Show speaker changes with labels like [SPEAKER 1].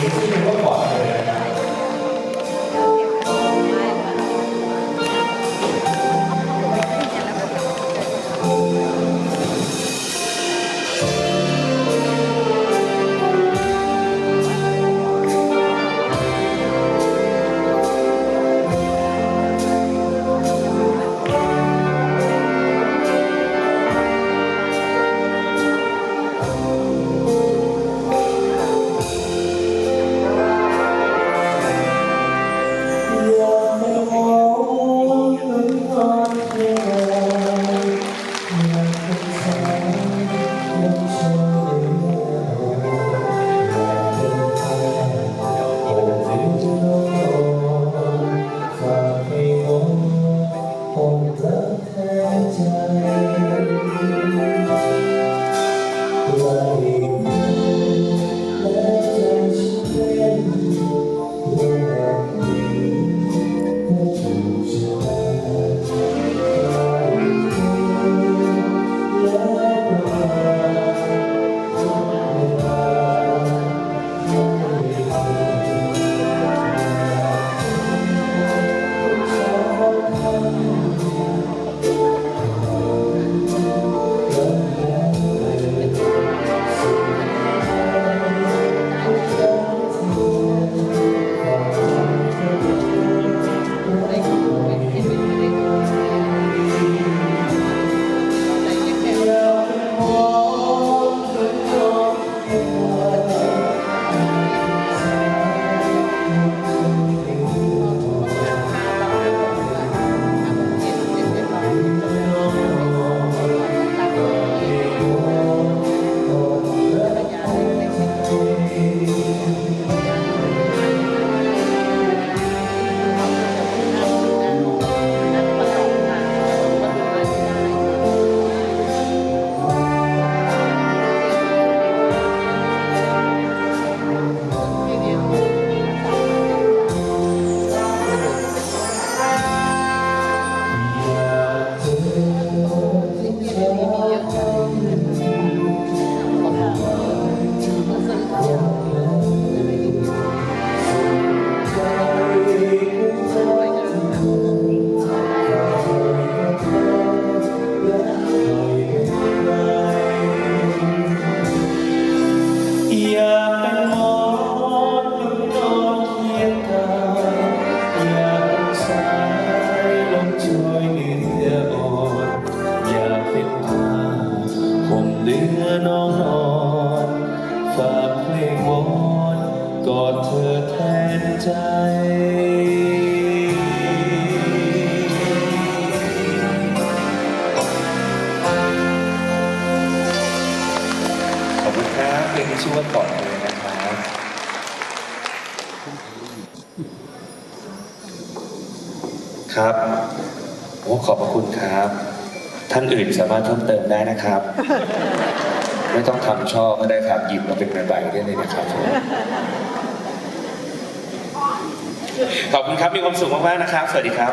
[SPEAKER 1] นี้ชื่อเพลงว่
[SPEAKER 2] ลือน้องนอนฝากเพลงวอนกอดเธอแทนใจ
[SPEAKER 1] ขอบคุณครับเพลงนี้ชื่อว่าก่อนเลยนะครับครับโอ้ขอบพระคุณครับ ท่านอื่นสามารถเพิ่มเติมได้นะครับ ไม่ต้องทำช่อก็ได้ครับหยิบมาเป็นใบๆได้เลยนะครับผมขอบคุณครับมีความสุขมากๆนะครับ สวัสดีครับ